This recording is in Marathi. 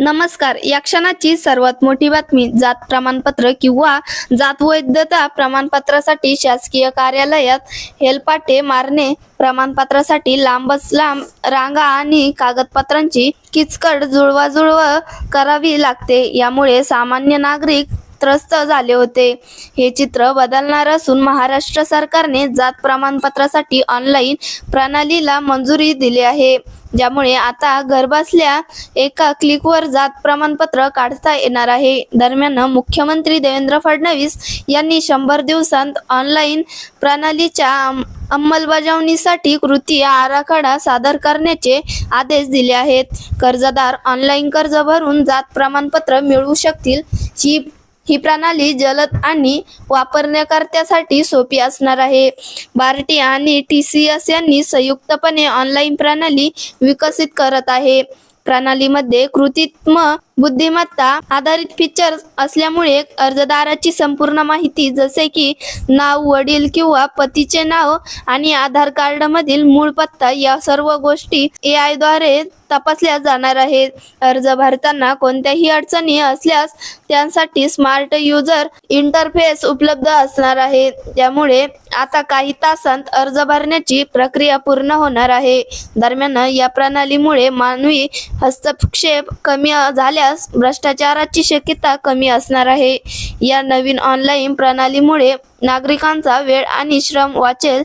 नमस्कार. या क्षणाची सर्वात मोठी बातमी जात प्रमाणपत्र किंवा जात वैधता प्रमाणपत्रासाठी शासकीय कार्यालयात हेलपाटे मारणे प्रमाणपत्रासाठी लांबच लांब रांगा आणि कागदपत्रांची किचकट जुळवाजुळव करावी लागते. यामुळे सामान्य नागरिक त्रस्त झाले होते. हे चित्र बदलणार असून महाराष्ट्र सरकारने जात प्रमाणपत्रासाठी ऑनलाईन प्रणालीला मंजुरी दिली आहे. ज्यामुळे आता घरबसल्या एका क्लिकवर जात प्रमाणपत्र काढता येणार आहे. दरम्यान मुख्यमंत्री देवेंद्र फडणवीस यांनी शंभर दिवसांत ऑनलाईन प्रणालीच्या अंमलबजावणीसाठी कृती आराखडा सादर करण्याचे आदेश दिले आहेत. कर्जदार ऑनलाईन कर्ज भरून जात प्रमाणपत्र मिळवू शकतील ही ही प्रणाली जलद आणि वापरण्याकर्त्यासाठी सोपी असणार आहे. बार्टी आणि टी सी एस यांनी संयुक्तपणे ऑनलाईन प्रणाली विकसित करत आहे. प्रणालीमध्ये कृतीत्म बुद्धिमत्ता आधारित फीचर्स असल्यामुळे अर्जदाराची संपूर्ण माहिती जसे की नाव वडील किंवा पतीचे नाव आणि आधार कार्ड मधील मूळ पत्ता या सर्व गोष्टी ए आयद्वारे तपासल्या जाणार आहेत. अर्ज भरताना कोणत्याही अडचणी असल्यास त्यांसाठी स्मार्ट युजर इंटरफेस उपलब्ध असणार आहे. त्यामुळे आता काही तासांत अर्ज भरण्याची प्रक्रिया पूर्ण होणार आहे. दरम्यान या प्रणालीमुळे मानवी हस्तक्षेप कमी केल्यास भ्रष्टाचाराची शक्यता कमी असणार आहे. या नवीन ऑनलाईन प्रणालीमुळे नागरिकांचा वेळ आणि श्रम वाचेल.